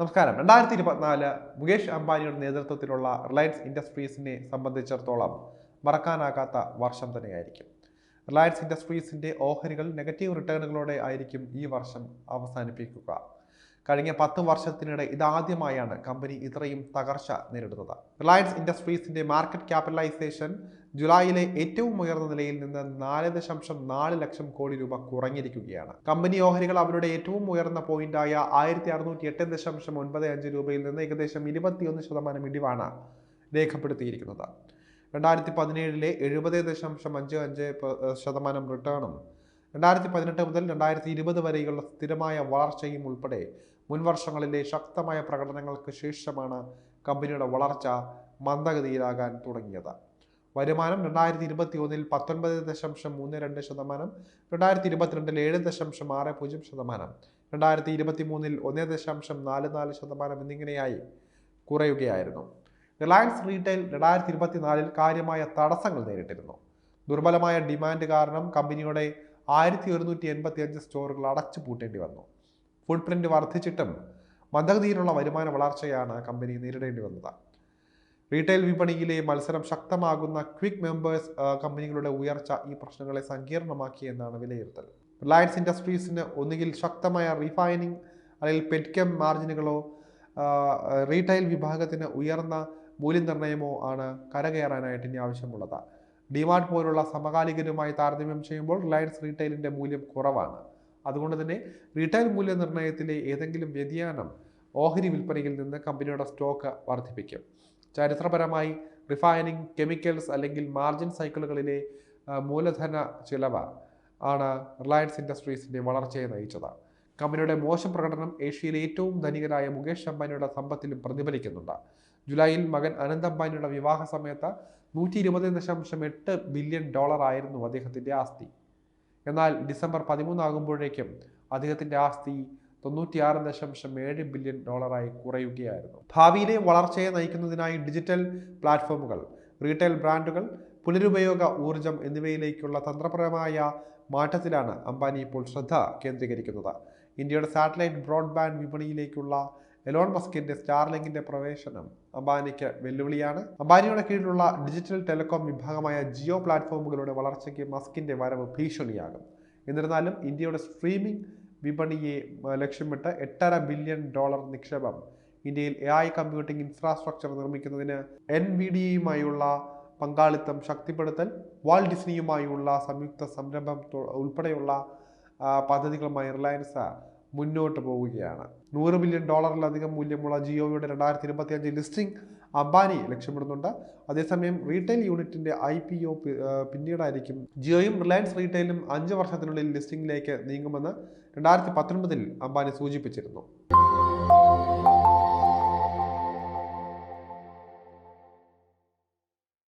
നമസ്കാരം. രണ്ടായിരത്തി ഇരുപത്തിനാല് മുകേഷ് അംബാനിയുടെ നേതൃത്വത്തിലുള്ള റിലയൻസ് ഇൻഡസ്ട്രീസിനെ സംബന്ധിച്ചിടത്തോളം മറക്കാനാകാത്ത വർഷം തന്നെയായിരിക്കും. റിലയൻസ് ഇൻഡസ്ട്രീസിന്റെ ഓഹരികൾ നെഗറ്റീവ് റിട്ടേണുകളോടെ ആയിരിക്കും ഈ വർഷം അവസാനിപ്പിക്കുക. കഴിഞ്ഞ പത്ത് വർഷത്തിനിടെ ഇതാദ്യമായാണ് കമ്പനി ഇത്രയും തകർച്ച നേരിടുന്നത്. റിലയൻസ് ഇൻഡസ്ട്രീസിന്റെ മാർക്കറ്റ് ക്യാപിറ്റലൈസേഷൻ ജൂലൈയിലെ ഏറ്റവും ഉയർന്ന നിലയിൽ നിന്ന് നാല് ദശാംശം നാല് ലക്ഷം കോടി രൂപ കുറഞ്ഞിരിക്കുകയാണ്. കമ്പനി ഓഹരികൾ അവരുടെ ഏറ്റവും ഉയർന്ന പോയിന്റായ ആയിരത്തി അറുന്നൂറ്റി എട്ട് ദശാംശം ഒൻപത് അഞ്ച് രൂപയിൽ നിന്ന് ഏകദേശം ഇരുപത്തിയൊന്ന് ശതമാനം ഇടിവാണ് രേഖപ്പെടുത്തിയിരിക്കുന്നത്. രണ്ടായിരത്തി പതിനേഴിലെ എഴുപത് ദശാംശം അഞ്ച് അഞ്ച് ശതമാനം റിട്ടേണും രണ്ടായിരത്തി പതിനെട്ട് മുതൽ രണ്ടായിരത്തി ഇരുപത് വരെയുള്ള സ്ഥിരമായ വളർച്ചയും ഉൾപ്പെടെ മുൻവർഷങ്ങളിലെ ശക്തമായ പ്രകടനങ്ങൾക്ക് ശേഷമാണ് കമ്പനിയുടെ വളർച്ച മന്ദഗതിയിലാകാൻ തുടങ്ങിയത്. വരുമാനം രണ്ടായിരത്തി ഇരുപത്തി ഒന്നിൽ പത്തൊൻപത് ദശാംശം മൂന്ന് രണ്ട് ശതമാനം രണ്ടായിരത്തി ഇരുപത്തിരണ്ടിൽ ഏഴ് ദശാംശം ആറ് പൂജ്യം ശതമാനം രണ്ടായിരത്തി ഇരുപത്തി മൂന്നിൽ ഒന്ന് ദശാംശം നാല് നാല് ശതമാനം എന്നിങ്ങനെയായി കുറയുകയായിരുന്നു. റിലയൻസ് റീറ്റെയിൽ രണ്ടായിരത്തി ഇരുപത്തിനാലിൽ കാര്യമായ തടസ്സങ്ങൾ നേരിട്ടിരുന്നു. ദുർബലമായ ഡിമാൻഡ് കാരണം കമ്പനിയുടെ ആയിരത്തി ഒരുന്നൂറ്റി എൺപത്തി അഞ്ച് സ്റ്റോറുകൾ അടച്ചു പൂട്ടേണ്ടി വന്നു. ഫുഡ് പ്രിന്റ് വർദ്ധിച്ചിട്ടും മന്ദഗതിയിലുള്ള വരുമാന വളർച്ചയാണ് കമ്പനി നേരിടേണ്ടി വന്നത്. റീറ്റെയിൽ വിപണിയിലെ മത്സരം ശക്തമാകുന്ന ക്വിക്ക് മെമ്പേഴ്സ് കമ്പനികളുടെ ഉയർച്ച ഈ പ്രശ്നങ്ങളെ സങ്കീർണമാക്കി എന്നാണ് വിലയിരുത്തൽ. റിലയൻസ് ഇൻഡസ്ട്രീസിന് ഒന്നുകിൽ ശക്തമായ റീഫൈനിങ് അല്ലെങ്കിൽ പെറ്റ്കെം മാർജിനുകളോ റീറ്റെയിൽ വിഭാഗത്തിന് ഉയർന്ന മൂല്യനിർണയമോ ആണ് കരകയറാനായിട്ട് ഇനി ആവശ്യമുള്ളത്. ഡിമാർട്ട് പോലുള്ള സമകാലികരുമായി താരതമ്യം ചെയ്യുമ്പോൾ റിലയൻസ് റീറ്റെയിലിന്റെ മൂല്യം കുറവാണ്. അതുകൊണ്ട് തന്നെ റീറ്റെയിൽ മൂല്യനിർണയത്തിലെ ഏതെങ്കിലും വ്യതിയാനം ഓഹരി വിൽപ്പനയിൽ നിന്ന് കമ്പനിയുടെ സ്റ്റോക്ക് വർദ്ധിപ്പിക്കും. ചരിത്രപരമായി റിഫൈനിങ് കെമിക്കൽസ് അല്ലെങ്കിൽ മാർജിൻ സൈക്കിളുകളിലെ മൂലധന ചിലവ് ആണ് റിലയൻസ് ഇൻഡസ്ട്രീസിന്റെ വളർച്ചയെ നയിച്ചത്. കമ്പനിയുടെ മോശം പ്രകടനം ഏഷ്യയിലെ ഏറ്റവും ധനികരായ മുകേഷ് അംബാനിയുടെ സമ്പത്തിലും പ്രതിഫലിക്കുന്നുണ്ട്. ജൂലൈയിൽ മകൻ അനന്ത് അംബാനിയുടെ വിവാഹ സമയത്ത് നൂറ്റി ഇരുപത് ദശാംശം എട്ട് ബില്യൺ ഡോളർ ആയിരുന്നു അദ്ദേഹത്തിന്റെ ആസ്തി. എന്നാൽ ഡിസംബർ പതിമൂന്നാകുമ്പോഴേക്കും അദ്ദേഹത്തിന്റെ ആസ്തി തൊണ്ണൂറ്റിയാറ് ദശാംശം ഏഴ് ബില്യൺ ഡോളറായി കുറയുകയായിരുന്നു. ഭാവിയിലെ വളർച്ചയെ നയിക്കുന്നതിനായി ഡിജിറ്റൽ പ്ലാറ്റ്ഫോമുകൾ റീറ്റെയിൽ ബ്രാൻഡുകൾ പുനരുപയോഗ ഊർജം എന്നിവയിലേക്കുള്ള തന്ത്രപരമായ മാറ്റത്തിലാണ് അംബാനി ഇപ്പോൾ ശ്രദ്ധ കേന്ദ്രീകരിക്കുന്നത്. ഇന്ത്യയുടെ സാറ്റലൈറ്റ് ബ്രോഡ്ബാൻഡ് വിപണിയിലേക്കുള്ള എലോൺ മസ്കിന്റെ സ്റ്റാർലിങ്കിന്റെ പ്രവേശനം അംബാനിക്ക് വെല്ലുവിളിയാണ്. അംബാനിയുടെ കീഴിലുള്ള ഡിജിറ്റൽ ടെലികോം വിഭാഗമായ ജിയോ പ്ലാറ്റ്ഫോമുകളുടെ വളർച്ചയ്ക്ക് മസ്കിന്റെ വരവ് ഭീഷണിയാകും. എന്നിരുന്നാലും ഇന്ത്യയുടെ സ്ട്രീമിംഗ് വിപണിയെ ലക്ഷ്യമിട്ട് എട്ടര ബില്യൺ ഡോളർ നിക്ഷേപം. ഇന്ത്യയിൽ എ ഐ കമ്പ്യൂട്ടിംഗ് ഇൻഫ്രാസ്ട്രക്ചർ നിർമ്മിക്കുന്നതിന് എൻ വി ഡിയുമായുള്ള പങ്കാളിത്തം ശക്തിപ്പെടുത്തൽ വാൾ ഡിസ്നിയുമായുള്ള സംയുക്ത സംരംഭം ഉൾപ്പെടെയുള്ള പദ്ധതികളുമായി റിലയൻസ് മുന്നോട്ട് പോവുകയാണ്. നൂറ് ബില്യൺ ഡോളറിലധികം മൂല്യമുള്ള ജിയോയുടെ രണ്ടായിരത്തി ഇരുപത്തി അഞ്ച് ലിസ്റ്റിംഗ് അംബാനി ലക്ഷ്യമിടുന്നുണ്ട്. അതേസമയം റീറ്റെയിൽ യൂണിറ്റിന്റെ ഐ പി ഒ പിന്നീടായിരിക്കും ജിയോയും റിലയൻസ് റീറ്റെയിലും അഞ്ച് വർഷത്തിനുള്ളിൽ ലിസ്റ്റിംഗിലേക്ക് നീങ്ങുമെന്ന് രണ്ടായിരത്തി പത്തൊൻപതിൽ അംബാനി സൂചിപ്പിച്ചിരുന്നു.